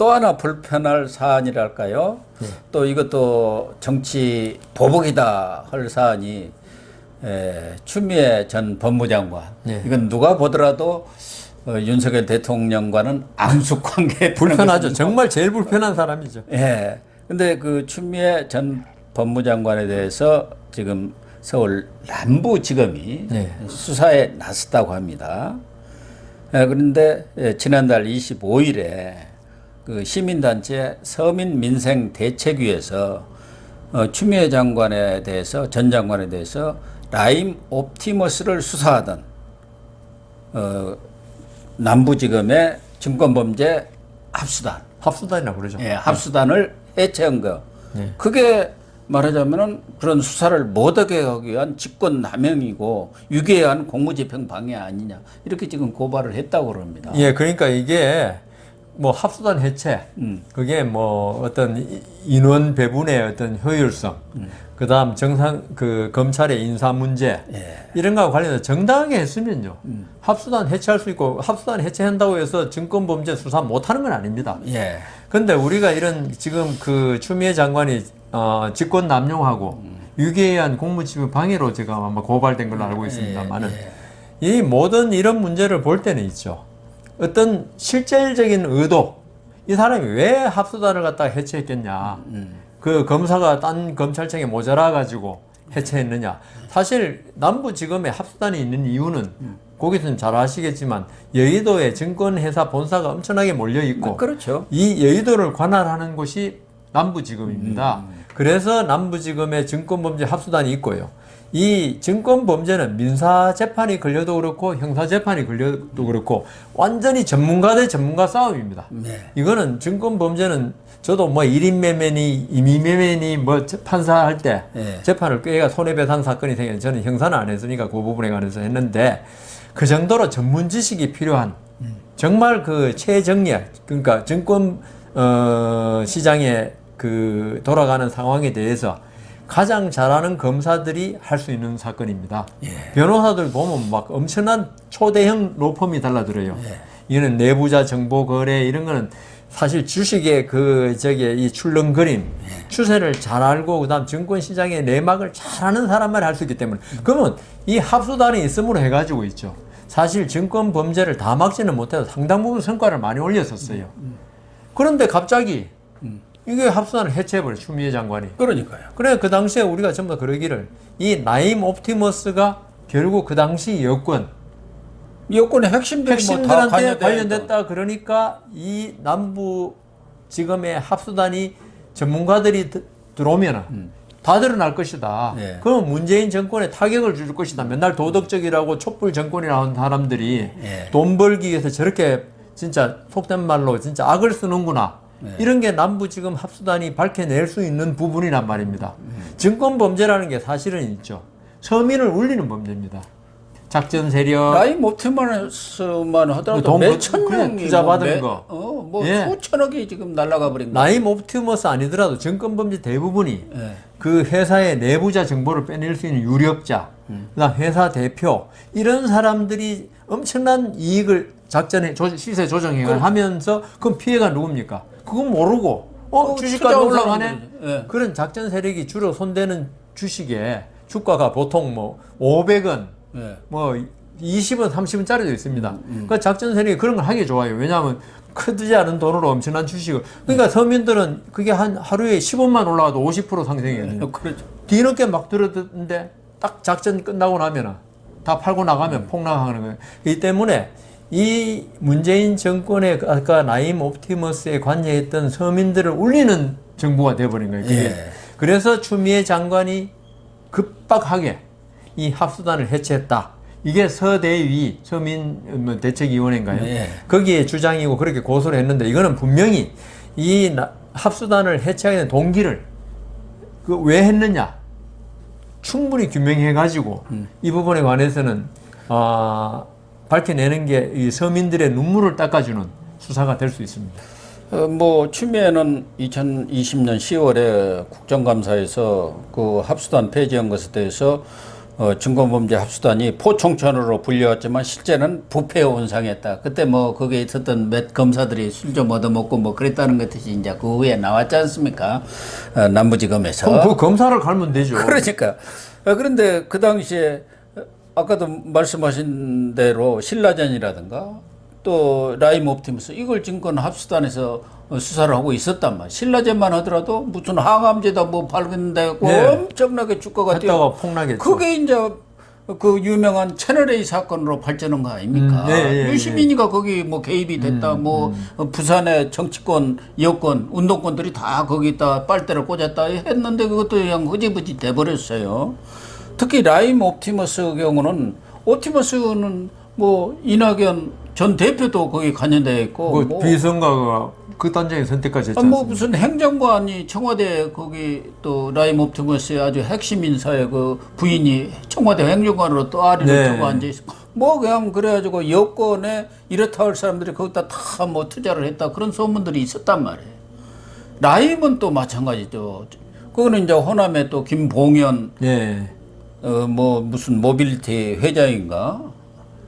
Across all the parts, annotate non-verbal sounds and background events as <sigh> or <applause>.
또 하나 불편할 사안이랄까요? 네. 또 이것도 정치 보복이다 할 사안이 에, 추미애 전 법무장관. 네. 이건 누가 보더라도 어, 윤석열 대통령과는 암숙 관계 <laughs> 불편하죠. 정말 제일 불편한 사람이죠. 예. 근데 그 추미애 전 법무장관에 대해서 지금 서울 남부지검이 네. 수사에 나섰다고 합니다. 예, 그런데 예, 지난달 25일에 그 시민단체 서민민생대책위에서 어, 추미애 장관에 대해서 전 장관에 대해서 라임 옵티머스를 수사하던 어, 남부지검의 증권범죄 합수단 합수단이라고 그러죠. 예, 합수단을 해체한 거. 네. 그게 말하자면은 그런 수사를 못하게 하기 위한 직권 남용이고 유기한 공무집행 방해 아니냐 이렇게 지금 고발을 했다고 그럽니다. 예, 그러니까 이게 뭐 합수단 해체, 음. 그게 뭐 어떤 이- 인원 배분의 어떤 효율성, 그다음 정상 그 검찰의 인사 문제 예. 이런 거와 관련해서 정당하게 했으면요 합수단 해체할 수 있고 합수단 해체한다고 해서 증권 범죄 수사 못하는 건 아닙니다. 예. 근데 우리가 이런 지금 그 추미애 장관이 어, 직권 남용하고 유기한 공무집행 방해로 제가 아마 고발된 걸로 알고 있습니다만은 이 모든 이런 문제를 볼 때는 있죠. 어떤 실질적인 의도, 이 사람이 왜 합수단을 갖다가 해체했겠냐. 그 검사가 딴 검찰청에 모자라 가지고 해체했느냐. 사실 남부지검에 합수단이 있는 이유는 거기서는 잘 아시겠지만 여의도에 증권회사 본사가 엄청나게 몰려 있고 그렇죠. 이 여의도를 관할하는 곳이 남부지검입니다. 그래서 남부지검에 증권범죄 합수단이 있고요. 이 증권 범죄는 민사 재판이 걸려도 그렇고 형사 재판이 걸려도 그렇고 완전히 전문가 대 전문가 싸움입니다. 네. 이거는 증권 범죄는 저도 뭐 1인 매매니 임의 매매니 뭐 재- 판사 할 때 예. 재판을 꽤가 손해배상 사건이 생겨 저는 형사는 안 했으니까 그 부분에 관해서 했는데 그 정도로 전문 지식이 필요한 정말 그 최정예 그러니까 증권 어, 시장의 그 돌아가는 상황에 대해서 가장 잘하는 검사들이 할 수 있는 사건입니다. 변호사들 보면 막 엄청난 초대형 로펌이 달라들어요. 이거는 내부자 정보 거래 이런 거는 사실 주식의 그 저기 이 출렁거림 추세를 잘 알고 그다음 증권 시장의 내막을 잘하는 사람만 할 수 있기 때문에 그러면 이 합수단이 있음으로 해가지고 있죠. 사실 증권 범죄를 다 막지는 못해도 상당 부분 성과를 많이 올렸었어요. 그런데 갑자기 이게 합수단을 해체해버려 추미애 장관이. 그러니까요. 그래 그 당시에 우리가 전부 다 그러기를 이 나임 옵티머스가 결국 그 당시 여권 여권의 핵심들이 뭐다 핵심들한테 관련됐다 그러니까 이 남부 지검의 합수단이 전문가들이 드- 들어오면은 다 드러날 것이다. 예. 그럼 문재인 정권에 타격을 줄 것이다. 맨날 도덕적이라고 촛불 정권이라는 사람들이 예. 돈 벌기 위해서 저렇게 진짜 속된 말로 진짜 악을 쓰는구나. 네. 이런 게 남부 지금 합수단이 밝혀낼 수 있는 부분이란 말입니다. 증권 범죄라는 게 사실은 있죠. 서민을 울리는 범죄입니다. 작전 세력, 라임 옵티머스만 하더라도 돈 몇천 그냥 명이 투자 뭐 받은 매- 거. 어, 뭐 예. 수천억이 지금 날아가 버린 거. 나임 옵티머스 아니더라도 증권 범죄 대부분이 예. 그 회사의 내부자 정보를 빼낼 수 있는 유력자, 그다음 회사 대표 이런 사람들이 엄청난 이익을 작전에 조- 시세 조정해 하면서 그럼 피해가 누굽니까? 그건 모르고 어 어, 주식까지 올라가네. 예. 그런 작전 세력이 주로 손대는 주식에 주가가 보통 뭐 500원, 예. 뭐 20원, 30원짜리도 있습니다. 그 작전 세력이 그런 걸 하기 좋아요. 왜냐하면 크지 않은 돈으로 엄청난 주식을. 그러니까 서민들은 그게 한 하루에 10원만 올라가도 50% 상승이거든요. 그렇죠. 뒤늦게 막 들어듣는데 딱 작전 끝나고 나면 은 다 팔고 나가면 폭락하는 거예요. 이 때문에 이 문재인 정권의 그 아까 나임 옵티머스에 관여했던 서민들을 울리는 정부가 돼버린 거예요. 예. 그래서 추미애 장관이 급박하게 이 합수단을 해체했다. 이게 서대위 서민 뭐 대책위원회인가요? 예. 거기에 주장이고 그렇게 고소를 했는데 이거는 분명히 이 나- 합수단을 해체하게 된 동기를 그 왜 했느냐 충분히 규명해 가지고 이 부분에 관해서는 아 밝혀내는 게 이 서민들의 눈물을 닦아주는 수사가 될 수 있습니다. 어, 뭐 추미애는 2020년 10월에 국정감사에서 그 합수단 폐지한 것에 대해서 어, 증권범죄 합수단이 포총천으로 불려왔지만 실제는 부패에 온상했다. 그때 뭐 거기에 있었던 몇 검사들이 술 좀 얻어먹고 뭐 그랬다는 것이 이제 그 후에 나왔지 않습니까? 어, 남부지검에서. 그럼 그 검사를 갈면 되죠. <laughs> 그러니까 어, 그런데 그 당시에 아까도 말씀하신 대로 신라전이라든가 또 라임 옵티무스 이걸 증권 합수단에서 어, 수사를 하고 있었단 말이야. 신라전만 하더라도 무슨 항암제다 뭐 발견되고 네. 엄청나게 주가가 뛰어. 폭락했죠. 그게 이제 그 유명한 채널 A 사건으로 발전한 거 아닙니까? 음, 예, 예, 유시민이가 거기 뭐 개입이 됐다. 음, 뭐 부산의 정치권, 여권, 운동권들이 다 거기다 빨대를 꽂았다 했는데 그것도 그냥 흐지부지 돼버렸어요. 특히 라임 옵티머스 경우는 옵티머스는 뭐 이낙연 전 대표도 거기 관여되어 있고 그 뭐 비선거가 그 단장의 선택까지 했지 아, 뭐? 무슨 행정관이 청와대 거기 또 라임 옵티머스의 아주 핵심 인사의 그 부인이 청와대 행정관으로 또 아리를 네. 타고 앉아 있어. 뭐 그냥 그래가지고 여권에 이렇다 할 사람들이 거기다 다 뭐 투자를 했다 그런 소문들이 있었단 말이에요. 라임은 또 마찬가지죠. 그거는 이제 호남의 또 김봉현 예. 어 뭐 무슨 모빌리티 회장인가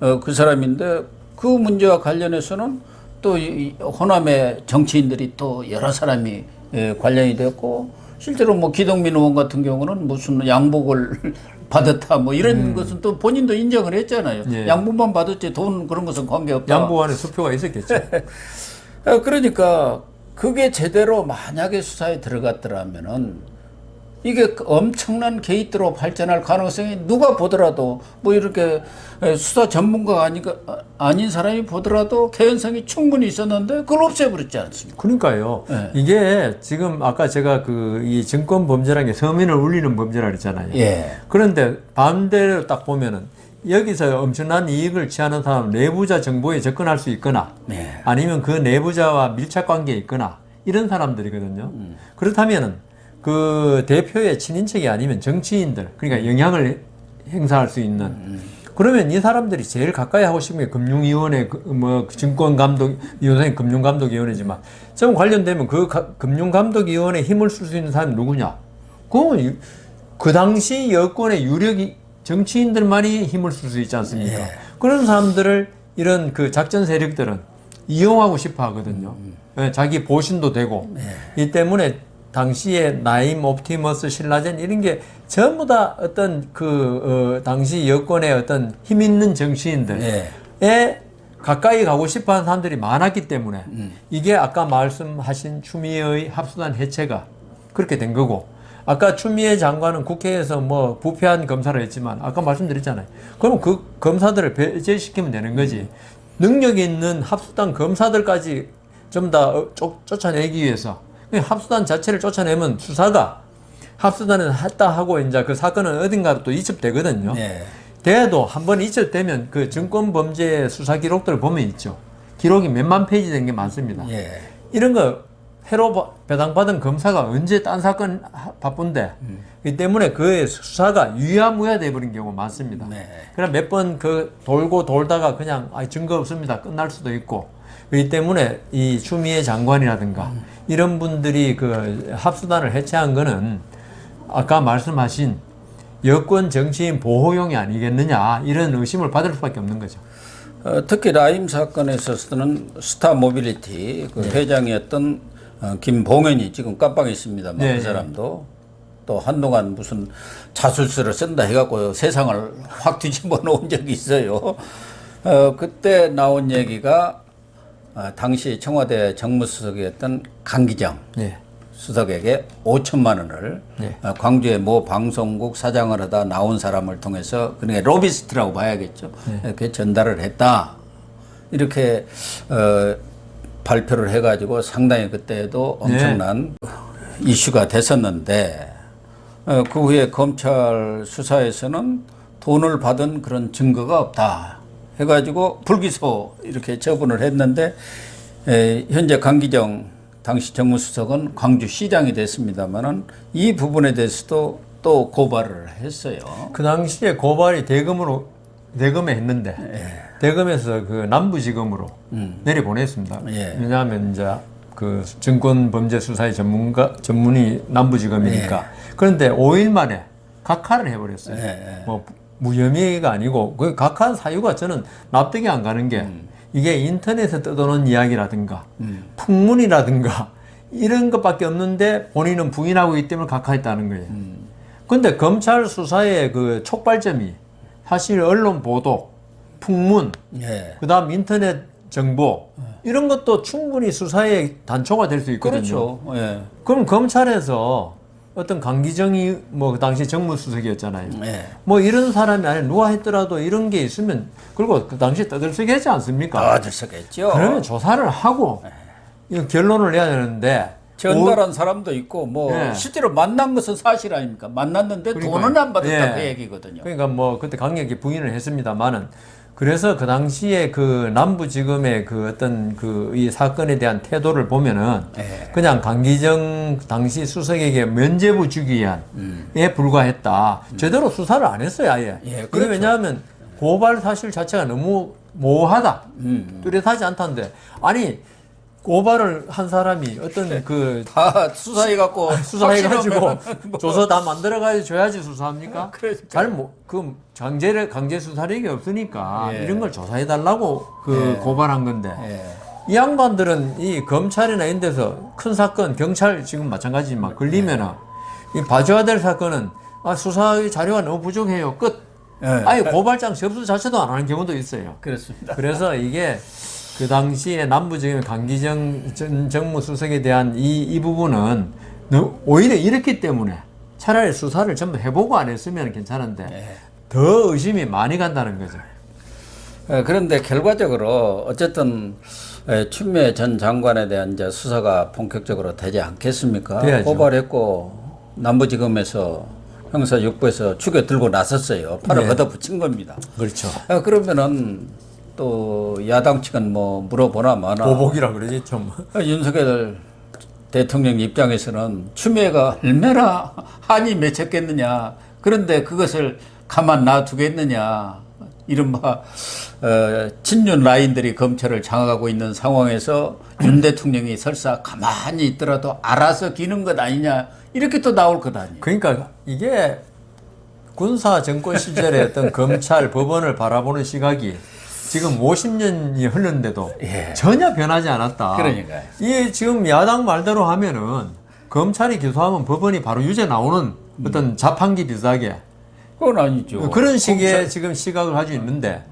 어 그 사람인데 그 문제와 관련해서는 또이 호남의 정치인들이 또 여러 사람이 예, 관련이 됐고 실제로 뭐 기동민 의원 같은 경우는 무슨 양복을 <laughs> 받았다 뭐 이런 것은 또 본인도 인정을 했잖아요. 음. 예. 양복만 받았지 돈 그런 것은 관계없다. 양보 안에 수표가 있었겠죠. <laughs> 아, 그러니까 그게 제대로 만약에 수사에 들어갔더라면은 이게 그 엄청난 게이트로 발전할 가능성이 누가 보더라도 뭐 이렇게 에, 수사 전문가가 아니가, 아, 아닌 사람이 보더라도 개연성이 충분히 있었는데 그걸 없애버렸지 않습니까? 그러니까요. 네. 이게 지금 아까 제가 그 이 증권 범죄라는 게 서민을 울리는 범죄라 그랬잖아요. 예. 그런데 반대로 딱 보면은 여기서 엄청난 이익을 취하는 사람 내부자 정보에 접근할 수 있거나 네. 아니면 그 내부자와 밀착 관계에 있거나 이런 사람들이거든요. 음. 그렇다면은 그 대표의 친인척이 아니면 정치인들 그러니까 영향을 행사할 수 있는 음, 그러면 이 사람들이 제일 가까이 하고 싶은 게 금융위원회 그, 뭐 증권감독 위원회 금융감독위원회지만 좀 관련되면 그 가- 금융감독위원회 힘을 쓸 수 있는 사람이 누구냐? 그건 이- 그 당시 여권의 유력이 정치인들만이 힘을 쓸 수 있지 않습니까? 그런 사람들을 이런 그 작전 세력들은 이용하고 싶어 하거든요. 예, 자기 보신도 되고. 이 때문에 당시에 나임, 옵티머스, 신라젠 이런 게 전부 다 어떤 그 어, 당시 여권의 어떤 힘 있는 정치인들에 예. 가까이 가고 싶어 하는 사람들이 많았기 때문에 이게 아까 말씀하신 추미애의 합수단 해체가 그렇게 된 거고 아까 추미애 장관은 국회에서 뭐 부패한 검사를 했지만 아까 말씀드렸잖아요. 그럼 그 검사들을 배제시키면 되는 거지. 능력 있는 합수단 검사들까지 좀 다 쫓아내기 위해서 합수단 자체를 쫓아내면 수사가 합수단은 했다 하고 이제 그 사건은 어딘가 또 이첩되거든요. 예. 돼도 한 번 이첩되면 그 증권 범죄 수사 기록들 을 보면 있죠. 기록이 몇만 페이지 된 게 많습니다. 예. 이런 거 바- 배당받은 검사가 언제 딴 사건 하- 바쁜데 이 때문에 그 수사가 유야무야 돼버린 경우가 많습니다. 네. 그럼 몇 번 그 돌고 돌다가 그냥 아, 증거 없습니다 끝날 수도 있고 이 때문에 이 추미애 장관이라든가 이런 분들이 그 합수단을 해체한 거는 아까 말씀하신 여권 정치인 보호용이 아니겠느냐 이런 의심을 받을 수밖에 없는 거죠. 어, 특히 라임 사건에 있어서는 스타 모빌리티 그 회장이었던 어, 김봉현이 지금 깜빡 있습니다만 네, 그 네. 사람도 또 한동안 무슨 자술서를 쓴다 해갖고 세상을 확 뒤집어 <laughs> 놓은 적이 있어요. 어, 그때 나온 얘기가 어, 당시 청와대 정무수석이었던 강기정 예. 수석에게 5천만 원을 네. 어, 광주의 모 방송국 사장을 하다 나온 사람을 통해서 그러니까 로비스트라고 봐야겠죠. 네. 이렇게 전달을 했다. 이렇게 어, 발표를 해가지고 상당히 그때도 네. 엄청난 이슈가 됐었는데 어, 그 후에 검찰 수사에서는 돈을 받은 그런 증거가 없다. 해가지고 불기소 이렇게 처분을 했는데 에, 현재 강기정 당시 정무수석은 광주시장이 됐습니다만은 이 부분에 대해서도 또 고발을 했어요. 그 당시에 고발이 대검으로 대검에 했는데 대검에서 그 남부지검으로 내려보냈습니다. 예. 왜냐하면 이제 그 증권 범죄 수사의 전문가 전문이 남부지검이니까 그런데 5일 만에 각하를 해버렸어요. 예, 예. 뭐 무혐의가 아니고 그 각하한 사유가 저는 납득이 안 가는 게 음. 이게 인터넷에 떠도는 이야기라든가 풍문이라든가 이런 것밖에 없는데 본인은 부인하고 있기 때문에 각하했다는 거예요. 음. 근데 검찰 수사의 그 촉발점이 사실 언론 보도, 풍문, 예. 그다음 인터넷 정보 이런 것도 충분히 수사의 단초가 될 수 있거든요. 그렇죠. 예. 그럼 검찰에서 어떤 강기정이 뭐 그 당시 정무수석이었잖아요. 예. 뭐 이런 사람이 아니 누가 했더라도 이런 게 있으면 그리고 그 당시 떠들썩이 했지 않습니까? 더 들썩했죠. 그러면 조사를 하고 이 결론을 내야 되는데 전달한 사람도 있고 뭐 예. 실제로 만난 것은 사실 아닙니까? 만났는데 그러니까요. 돈은 안 받았다 예. 그 얘기거든요. 그러니까 뭐 그때 강력히 부인을 했습니다만은 그래서 그 당시에 그 남부지검의 그 어떤 그 이 사건에 대한 태도를 보면은 예. 그냥 강기정 당시 수석에게 면죄부 주기 위한에 불과했다. 제대로 수사를 안 했어요, 아예. 음. 예, 이게 그렇죠. 왜냐하면 고발 사실 자체가 너무 모호하다. 음. 뚜렷하지 않다는데 아니 고발을 한 사람이 어떤 그 다 수사해 갖고 수사해가지고 <laughs> 조서 다 만들어가지고 줘야지 수사합니까? 그러니까요. 잘못그 강제를 강제 수사력이 없으니까 예. 이런 걸 조사해달라고 그 고발한 건데 예. 이 양반들은 이 검찰이나 이런 데서 큰 사건 경찰 지금 마찬가지지만 걸리면은 이 봐줘야 될 사건은 아 수사 자료가 너무 부족해요 끝. 예. 아예 고발장 접수 자체도 안 하는 경우도 있어요. 그렇습니다. 그래서 이게 그 당시에 남부지검 강기정 전 정무수석에 대한 이, 이 부분은 너- 오히려 이렇기 때문에 차라리 수사를 전부 해보고 안 했으면 괜찮은데 예. 더 의심이 많이 간다는 거죠. 예, 그런데 결과적으로 어쨌든 예, 추미애 전 장관에 대한 이제 수사가 본격적으로 되지 않겠습니까? 돼야죠. 고발했고 남부지검에서 형사 6부에서 추겨 들고 나섰어요. 팔을 네. 걷어붙인 겁니다. 그렇죠. 아, 그러면은 또 야당 측은 뭐 물어보나 마나 보복이라 그러지 좀. 아, <laughs> 윤석열 대통령 입장에서는 추미애가 얼마나 한이 맺혔겠느냐. 그런데 그것을 가만 놔두겠느냐. 이른바 어, 친윤 라인들이 검찰을 장악하고 있는 상황에서 윤 대통령이 설사 가만히 있더라도 알아서 기는 것 아니냐. 이렇게 또 나올 것 아니에요. 그러니까 이게 군사 정권 시절의 어떤 검찰 <laughs> 법원을 바라보는 시각이 지금 50년이 흘렀는데도 예. 전혀 변하지 않았다. 그러니까요. 이게 지금 야당 말대로 하면은 검찰이 기소하면 법원이 바로 유죄 나오는 어떤 자판기 비슷하게 그건 아니죠. 그런 식의 지금 시각을 가지고 있는데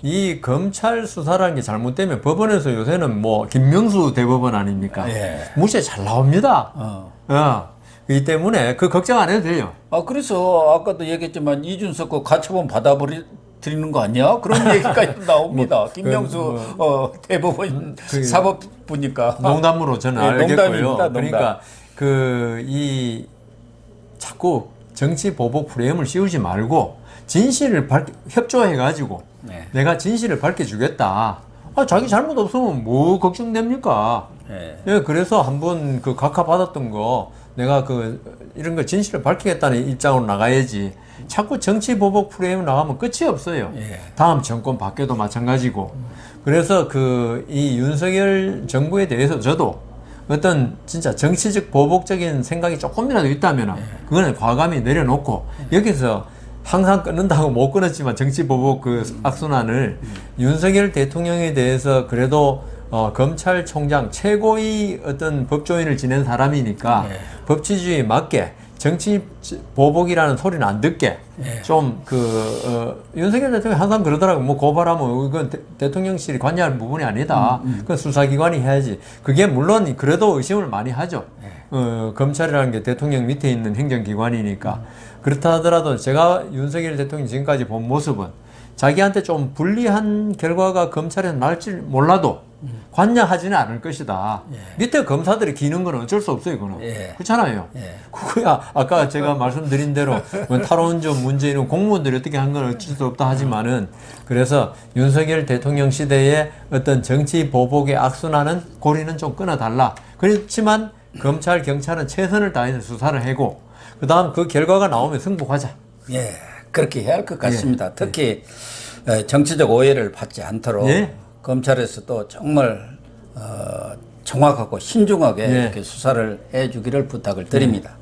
이 검찰 수사라는 게 잘못되면 법원에서 요새는 뭐 김명수 대법원 아닙니까? 예. 무죄 잘 나옵니다. 어. 어. 이 때문에 그 걱정 안 해도 돼요. 아 그래서 아까도 얘기했지만 이준석 거 가처분 받아버리 드리는 거 아니야? 그런 <laughs> 얘기까지 나옵니다. 김명수 어, 대법원 그- 사법부니까. 농담으로 저는 예, 알겠고요. 농담입니다, 농담. 그러니까 그 이 자꾸 정치 보복 프레임을 씌우지 말고 진실을 밝 협조해 가지고 네. 내가 진실을 밝혀주겠다. 아 자기 잘못 없으면 뭐 걱정됩니까? 예. 예, 그래서 한 번 그 각하 받았던 거 내가 그 이런 거 진실을 밝히겠다는 입장으로 나가야지. 자꾸 정치 보복 프레임 나가면 끝이 없어요. 예. 다음 정권 바뀌어도 마찬가지고. 그래서 그 이 윤석열 정부에 대해서 저도 어떤 진짜 정치적 보복적인 생각이 조금이라도 있다면 그거는 과감히 내려놓고 여기서 항상 끊는다고 못 끊었지만 정치 보복 그 악순환을 윤석열 대통령에 대해서 그래도 어, 검찰총장 최고의 어떤 법조인을 지낸 사람이니까 예. 법치주의에 맞게 정치 보복이라는 소리는 안 듣게 예. 좀그 어, 윤석열 대통령 항상 그러더라고 뭐 고발하면 이건 대, 통령실이 관여할 부분이 아니다. 그건 수사기관이 해야지. 그게 물론 그래도 의심을 많이 하죠. 어, 검찰이라는 게 대통령 밑에 있는 행정기관이니까 그렇다 하더라도 제가 윤석열 대통령 지금까지 본 모습은 자기한테 좀 불리한 결과가 검찰에서 날지 몰라도 관여하지는 않을 것이다. 밑에 검사들이 기는 건 어쩔 수 없어요, 그거는. 예. 그렇잖아요. 예. 그거야 아까 제가 말씀드린 대로 뭐 탈원전 문제는 공무원들이 어떻게 한 건 어쩔 수 없다 하지만은 그래서 윤석열 대통령 시대의 어떤 정치 보복의 악순환은 고리는 좀 끊어달라. 그렇지만 검찰 경찰은 최선을 다해서 수사를 하고 그 다음 그 결과가 나오면 승복하자. 예. 그렇게 해야 할 것 같습니다. 특히 어, 정치적 오해를 받지 않도록 예. 검찰에서도 정말 어, 정확하고 신중하게 예. 이렇게 수사를 해주기를 부탁을 드립니다.